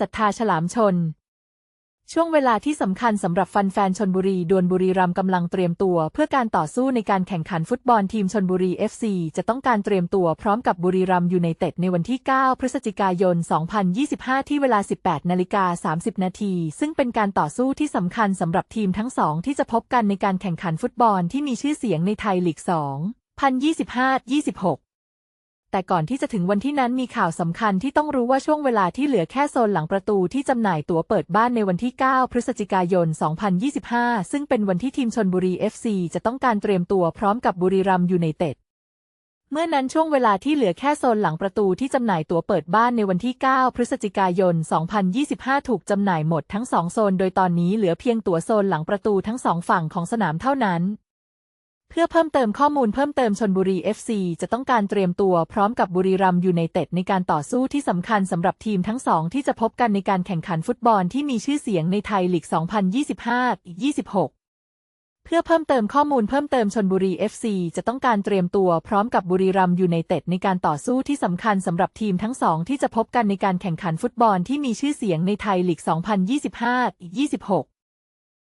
ศรัทธาฉลามชน ช่วงเวลาที่สำคัญสำหรับฟันแฟนชนบุรีดวลบุรีรัมกำลังเตรียมตัว เพื่อการต่อสู้ในการแข่งขันฟุตบอลทีมชนบุรี FC จะต้องการเตรียมตัวพร้อมกับบุรีรัมย์ยูไนเต็ดในวันที่ 9 พฤศจิกายน 2025 ที่เวลา 18นาฬิกา30 นาที ซึ่งเป็นการต่อสู้ที่สำคัญสำหรับทีมทั้งสองที่จะพบกันในการแข่งขันฟุตบอลที่มีชื่อเสียงในไทยลีก 2 025-26 แต่ก่อนที่จะถึงวันที่นั้นมีข่าวสำคัญที่ต้องรู้ว่าช่วงเวลาที่เหลือแค่โซนหลังประตูที่จำหน่ายตั๋วเปิดบ้านในวันที่ 9 พฤศจิกายน 2025 ซึ่งเป็นวันที่ทีมชนบุรี FC จะต้องการเตรียมตัวพร้อมกับบุรีรัมยูไนเต็ดเมื่อนั้นช่วงเวลาที่เหลือแค่โซนหลังประตูที่จำหน่ายตั๋วเปิดบ้านในวันที่ 9 พฤศจิกายน 2025 ถูกจำหน่ายหมดทั้งสองโซน โดยตอนนี้เหลือเพียงตั๋วโซนหลังประตูทั้งสองฝั่งของสนามเท่านั้น เพื่อเพิ่มเติมข้อมูลเพิ่มเติมชนบุรี FC จะต้องการเตรียมตัวพร้อมกับบุรีรัมยูไนเต็ดในการต่อสู้ที่สำคัญสำหรับทีมทั้งสองที่จะพบกันในการแข่งขันฟุตบอลที่มีชื่อเสียงในไทยลีก 2025-26 เพื่อเพิ่มเติมข้อมูลเพิ่มเติมชนบุรี FC จะต้องการเตรียมตัวพร้อมกับบุรีรัมย์ยูไนเต็ดในการต่อสู้ที่สำคัญสำหรับทีมทั้งสองที่จะพบกันในการแข่งขันฟุตบอลที่มีชื่อเสียงในไทยลีก 2025-26